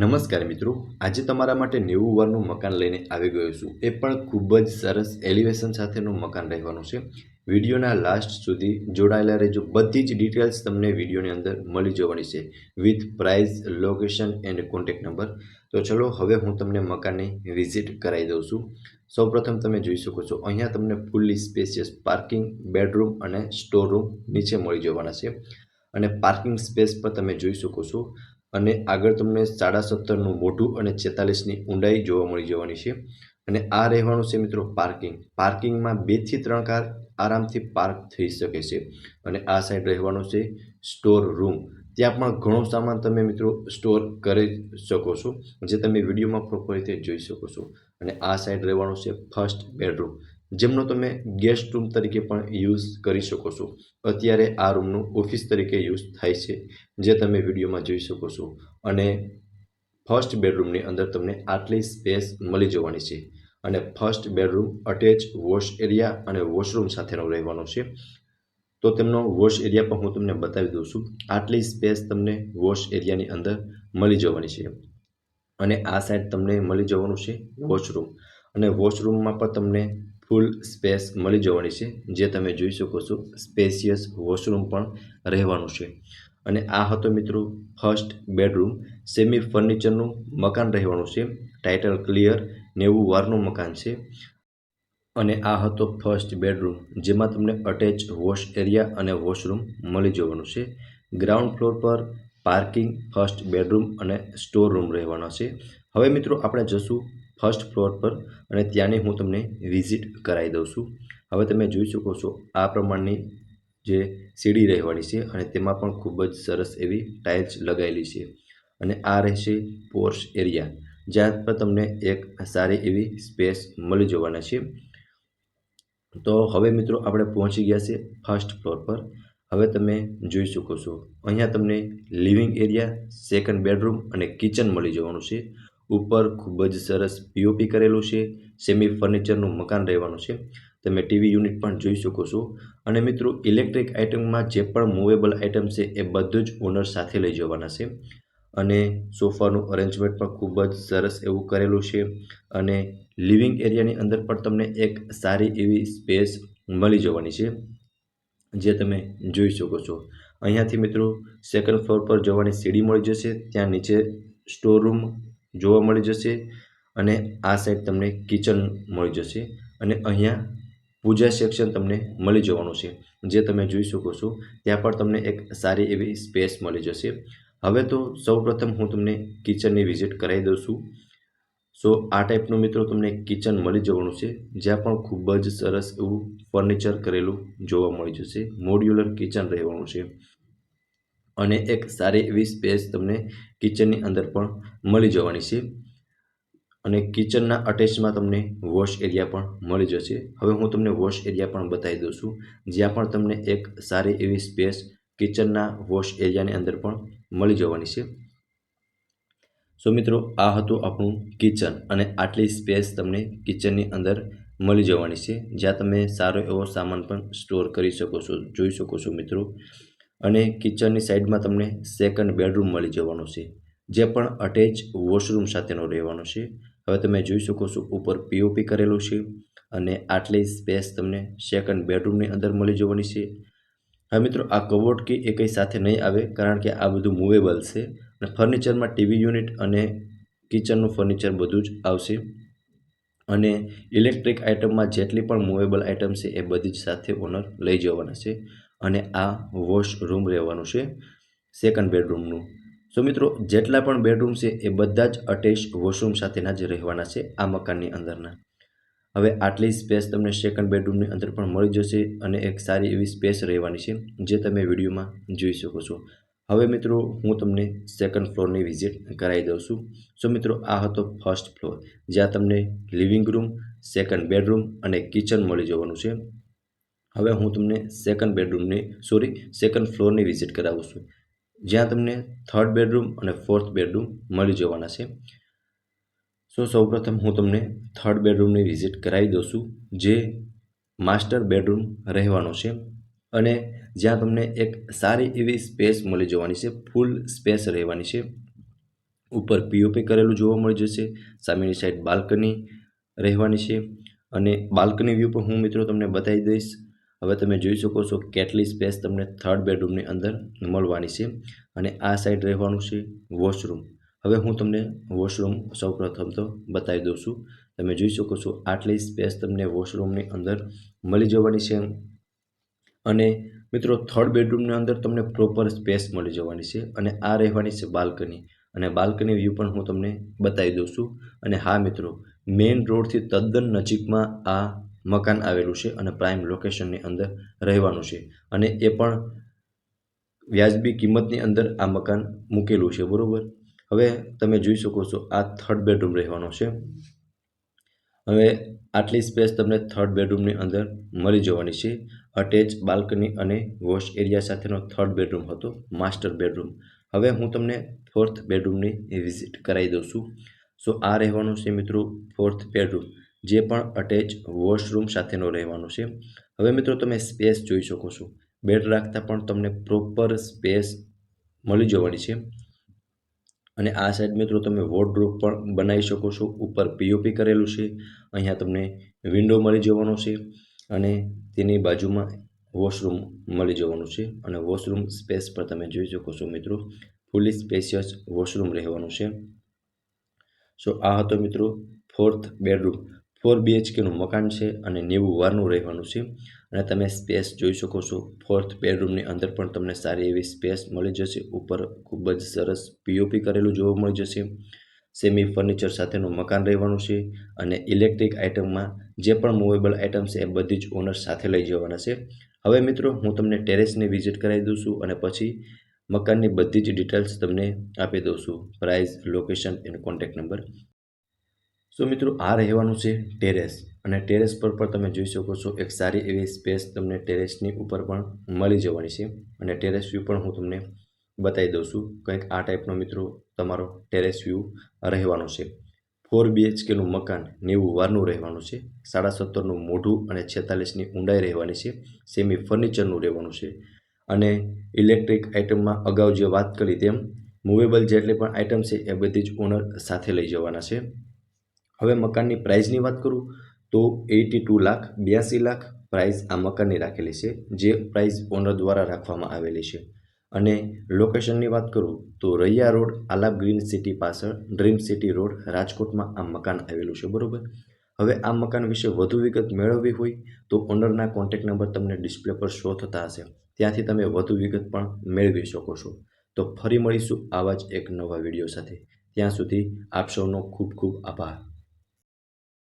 નમસ્કાર મિત્રો, આજે તમારા માટે નેવું વારનું મકાન લઈને આવી ગયો છું. એ પણ ખૂબ જ સરસ એલિવેશન સાથેનું મકાન રહેવાનું છે. વિડીયોના લાસ્ટ સુધી જોડાયેલા રહેજો. બધી જ ડિટેલ્સ તમને વિડીયોની અંદર મળી જવાની છે. With price location and contact number તો ચલો, હવે હું તમને મકાનની વિઝિટ કરાવી દઉં છું. સૌપ્રથમ તમે જોઈ શકો છો, અહીંયા તમને ફૂલ્લી સ્પેસિયસ પાર્કિંગ બેડરૂમ અને સ્ટોર રૂમ નીચે મળી જવાના છે. અને પાર્કિંગ સ્પેસ પર તમે જોઈ શકો છો અને આગળ તમને સાડા સત્તરનું મોઢું અને છેતાલીસની ઊંડાઈ જોવા મળી જવાની છે. અને આ રહેવાનું છે મિત્રો પાર્કિંગ. પાર્કિંગમાં બેથી ત્રણ કાર આરામથી પાર્ક થઈ શકે છે. અને આ સાઈડ રહેવાનું છે સ્ટોર રૂમ. ત્યાં પણ ઘણો સામાન તમે મિત્રો સ્ટોર કરી શકો છો, જે તમે વિડીયોમાં પ્રોપર રીતે જોઈ શકો છો. અને આ સાઈડ રહેવાનું છે ફર્સ્ટ બેડરૂમ. જેમનો તમે ગેસ્ટ રૂમ તરીકે પણ યુઝ કરી શકો છો. અત્યારે આ રૂમનું ઓફિસ તરીકે યુઝ થાય છે, જે તમે વિડીયોમાં જોઈ શકો છો. અને ફર્સ્ટ બેડરૂમની અંદર તમને આટલી સ્પેસ મળી જવાની છે. અને first bedroom attach wash area અને વોશરૂમ સાથેનો રહેવાનો છે. તો તેમનો વોશ એરિયા પણ હું તમને બતાવી દઉં છું. આટલી સ્પેસ તમને વોશ એરિયાની અંદર મળી જવાની છે. અને આ સાઈડ તમને મળી જવાનું છે વોશરૂમ અને વોશરૂમમાં પણ તમને ફૂલ સ્પેસ મળી જવાની છે, જે તમે જોઈ શકો છો સ્પેસિયસ વોશરૂમ પણ રહેવાનું છે. અને આ હતો મિત્રો ફર્સ્ટ બેડરૂમ સેમી ફર્નિચરનું મકાન રહેવાનું છે ટાઇટલ ક્લિયર નેવું વારનું મકાન છે. અને આ હતો ફર્સ્ટ બેડરૂમ જેમાં તમને અટેચ વોશ એરિયા અને વોશરૂમ મળી જવાનું છે. ગ્રાઉન્ડ ફ્લોર પર પાર્કિંગ ફર્સ્ટ બેડરૂમ અને સ્ટોર રૂમ રહેવાના છે. હવે મિત્રો આપણે જશું ફર્સ્ટ ફ્લોર પર અને ત્યાંની હું તમને વિઝિટ કરાવી દઉં છું. હવે તમે જોઈ શકો છો આ પ્રમાણની જે સીડી રહેવાની છે અને તેમાં પણ ખૂબ જ સરસ એવી ટાઇલ્સ લગાવેલી છે અને આ રહેશે પોર્શ એરિયા. જ્યાં પર તમને એક સારી એવી સ્પેસ મળી જવાના છે. તો હવે મિત્રો આપણે પહોંચી ગયા છે ફર્સ્ટ ફ્લોર પર. હવે તમે જોઈ શકો છો. અહીંયા તમને લિવિંગ એરિયા, સેકન્ડ બેડરૂમ અને કિચન મળી જવાનું છે. ઉપર ખૂબ જ સરસ પીઓપી કરેલું છે. સેમી ફર્નિચરનું મકાન રહેવાનું છે. તમે ટીવી યુનિટ પણ જોઈ શકો છો. અને મિત્રો ઇલેક્ટ્રિક આઇટમમાં જે પણ મૂવેબલ આઇટમ છે, એ બધું જ ઓનર સાથે લઈ જવાના છે. અને સોફાનું અરેન્જમેન્ટ પણ ખૂબ જ સરસ એવું કરેલું છે. અને લિવિંગ એરિયાની અંદર પણ તમને એક સારી એવી સ્પેસ મળી જવાની છે, જે તમે જોઈ શકો છો. અહીંયાથી મિત્રો સેકન્ડ ફ્લોર પર જવાની સીડી મળી જશે. ત્યાં નીચે સ્ટોર રૂમ જોવા મળી જશે અને આ સાઈડ તમને કિચન મળી જશે અને અહીંયા પૂજા સેક્શન તમને મળી જવાનું છે. જે તમે જોઈ શકો છો, ત્યાં પણ તમને એક સારી એવી સ્પેસ મળી જશે. હવે તો સૌપ્રથમ હું તમને કિચનની વિઝિટ કરાવી દઉં છું. સો આ ટાઈપનું મિત્રો તમને કિચન મળી જવાનું છે. જ્યાં પણ ખૂબ જ સરસ એવું ફર્નિચર કરેલું જોવા મળી જશે. મોડ્યુલર કિચન રહેવાનું છે. અને એક સારી એવી સ્પેસ તમને કિચનની અંદર પણ મળી જવાની છે. અને કિચનના અટેચમાં તમને વોશ એરિયા પણ મળી જશે. હવે હું તમને વોશ એરિયા પણ બતાવી દઉં છું. જ્યાં પણ તમને એક સારી એવી સ્પેસ કિચનના વોશ એરિયાની અંદર પણ મળી જવાની છે. સો મિત્રો, આ હતું આપણું કિચન અને આટલી સ્પેસ તમને કિચનની અંદર મળી જવાની છે. જ્યાં તમે સારો એવો સામાન પણ સ્ટોર કરી શકો છો, જોઈ શકો છો મિત્રો. અને કિચનની સાઈડમાં તમને સેકન્ડ બેડરૂમ મળી જવાનો છે, જે પણ અટેચ વોશરૂમ સાથેનો રહેવાનો છે. હવે તમે જોઈ શકો છો, ઉપર પીઓપી કરેલું છે અને આટલી સ્પેસ તમને સેકન્ડ બેડરૂમની અંદર મળી જવાની છે. હવે મિત્રો, આ કવોટ કે એ કંઈ સાથે નહીં આવે, કારણ કે આ બધું મૂવેબલ છે અને ફર્નિચરમાં ટીવી યુનિટ અને કિચનનું ફર્નિચર બધું જ આવશે. અને ઇલેક્ટ્રિક આઇટમમાં જેટલી પણ મૂવેબલ આઇટમ છે એ બધી જ સાથે ઓનર લઈ જવાના છે. અને આ વોશરૂમ રહેવાનું છે સેકન્ડ બેડરૂમનું સો મિત્રો, જેટલા પણ બેડરૂમ છે એ બધા જ અટેચ વોશરૂમ સાથેના જ રહેવાના છે આ મકાનની અંદરના. હવે આટલી સ્પેસ તમને સેકન્ડ બેડરૂમની અંદર પણ મળી જશે અને એક સારી એવી સ્પેસ રહેવાની છે જે તમે વિડીયોમાં જોઈ શકો છો. હવે મિત્રો, હું તમને સેકન્ડ ફ્લોરની વિઝિટ કરાવી દઉં છું. સો મિત્રો, આ હતો ફર્સ્ટ ફ્લોર જ્યાં તમને લિવિંગ રૂમ સેકન્ડ બેડરૂમ અને કિચન મળી જવાનું છે. હવે હું તમને સેકન્ડ બેડરૂમની સોરી સેકન્ડ ફ્લોરની વિઝિટ કરાવું છું. જ્યાં તમને થર્ડ બેડરૂમ અને ફોર્થ બેડરૂમ મળી જવાના છે. સો સૌપ્રથમ હું તમને થર્ડ બેડરૂમની વિઝિટ કરાવી દઉં છું, જે માસ્ટર બેડરૂમ રહેવાનો છે. અને જ્યાં તમને એક સારી એવી સ્પેસ મળી જવાની છે ફૂલ સ્પેસ રહેવાની છે. ઉપર પીઓપી કરેલું જોવા મળી જશે, સામેની સાઈડ બાલ્કની રહેવાની છે. અને બાલ્કની વ્યૂ પણ હું મિત્રો તમને બતાવી દઈશ. હવે તમે જોઈ શકો છો કેટલી સ્પેસ તમને થર્ડ બેડરૂમની અંદર મળવાની છે અને આ સાઈડ રહેવાનું છે વોશરૂમ હવે હું તમને વોશરૂમ સૌપ્રથમ તો બતાવી દઉં છું. તમે જોઈ શકો છો આટલી સ્પેસ તમને વોશરૂમની અંદર મળી જવાની છે અને મિત્રો થર્ડ બેડરૂમની અંદર તમને પ્રોપર સ્પેસ મળી જવાની છે અને આ રહેવાની છે બાલ્કની અને બાલ્કની વ્યૂ પણ હું તમને બતાવી દઉં છું. અને હા મિત્રો મેઇન રોડથી તદ્દન નજીકમાં આ મકાન આવેલું છે અને પ્રાઇમ લોકેશનની અંદર રહેવાનું છે. અને એ પણ વ્યાજબી કિંમતની અંદર આ મકાન મૂકેલું છે, બરાબર? હવે તમે જોઈ શકો છો આ થર્ડ બેડરૂમ રહેવાનો છે. હવે આટલી સ્પેસ તમને થર્ડ બેડરૂમની અંદર મળી જવાની છે. અટેચ બાલ્કની અને વોશ એરિયા સાથેનો થર્ડ બેડરૂમ હતો માસ્ટર બેડરૂમ હવે હું તમને ફોર્થ બેડરૂમની વિઝિટ કરાવી દઉં છું. સો આ રહેવાનું છે મિત્રો ફોર્થ બેડરૂમ જે પણ અટેચ વોશરૂમ સાથેનો રહેવાનો છે. હવે મિત્રો તમે સ્પેસ જોઈ શકો છો. બેડ રાખતા પણ તમને પ્રોપર સ્પેસ મળી જવાની છે. અને આ સાઈડ મિત્રો તમે વોર્ડરોબ પણ બનાવી શકો છો. ઉપર પીઓપી કરેલું છે. અહીંયા તમને વિન્ડો મળી જવાનો છે. અને તેની બાજુમાં વોશરૂમ મળી જવાનું છે. અને વોશરૂમ સ્પેસ પર તમે જોઈ શકો છો મિત્રો. ફૂલી સ્પેશિયસ વોશરૂમ રહેવાનું છે. સો આ હતો મિત્રો ફોર્થ બેડરૂમ ફોર બીએચકેનું મકાન છે અને નેવું વારનું રહેવાનું છે. અને તમે સ્પેસ જોઈ શકો છો. ફોર્થ બેડરૂમની અંદર પણ તમને સારી એવી સ્પેસ મળી જશે. ઉપર ખૂબ જ સરસ પીઓપી કરેલું જોવા મળી જશે. સેમી ફર્નિચર સાથેનું મકાન રહેવાનું છે અને ઇલેક્ટ્રિક આઇટમમાં જે પણ મૂવેબલ આઇટમ છે એ બધી જ ઓનર સાથે લઈ જવાના છે. હવે મિત્રો, હું તમને ટેરેસની વિઝિટ કરાવી દઉં છું અને પછી મકાનની બધી જ ડિટેલ્સ તમને આપી દઉં છું. Price, location and contact number. So મિત્રો, આ રહેવાનું છે ટેરેસ. અને ટેરેસ પર પણ તમે જોઈ શકો છો, એક સારી એવી સ્પેસ તમને ટેરેસની ઉપર પણ મળી જવાની છે. અને ટેરેસ વ્યૂ પણ હું તમને બતાવી દઉં છું. કંઈક આ ટાઈપનો મિત્રો તમારો ટેરેસ વ્યૂ રહેવાનો છે. ફોર બીએચકેનું મકાન નેવું વારનું રહેવાનું છે. સાડા સત્તરનું મોઢું અને છેતાલીસની ઊંડાઈ રહેવાની છે. સેમી ફર્નિચરનું રહેવાનું છે. અને ઇલેક્ટ્રિક આઇટમમાં અગાઉ જે વાત કરી તેમ મૂવેબલ જેટલી પણ આઇટમ છે એ બધી જ ઓનર સાથે લઈ જવાના છે. હવે મકાનની પ્રાઇઝની વાત કરું, તો એટી ટુ લાખ, બ્યાસી લાખ પ્રાઇઝ આ મકાનની રાખેલી છે, જે પ્રાઇઝ ઓનર દ્વારા રાખવામાં આવેલી છે. અને લોકેશનની વાત કરું, તો Raiya road, Alap green city પાછળ ડ્રીમ સિટી રોડ, રાજકોટમાં આ મકાન આવેલું છે, બરાબર? હવે આ મકાન વિશે વધુ વિગત મેળવવી હોય, તો ઓનરના કોન્ટેક નંબર તમને ડિસ્પ્લે પર શો થતા હશે. ત્યાંથી તમે વધુ વિગત પણ મેળવી શકો છો. તો ફરી મળીશું આવા જ એક નવા વીડિયો સાથે. ત્યાં સુધી આપ સૌનો ખૂબ ખૂબ આભાર.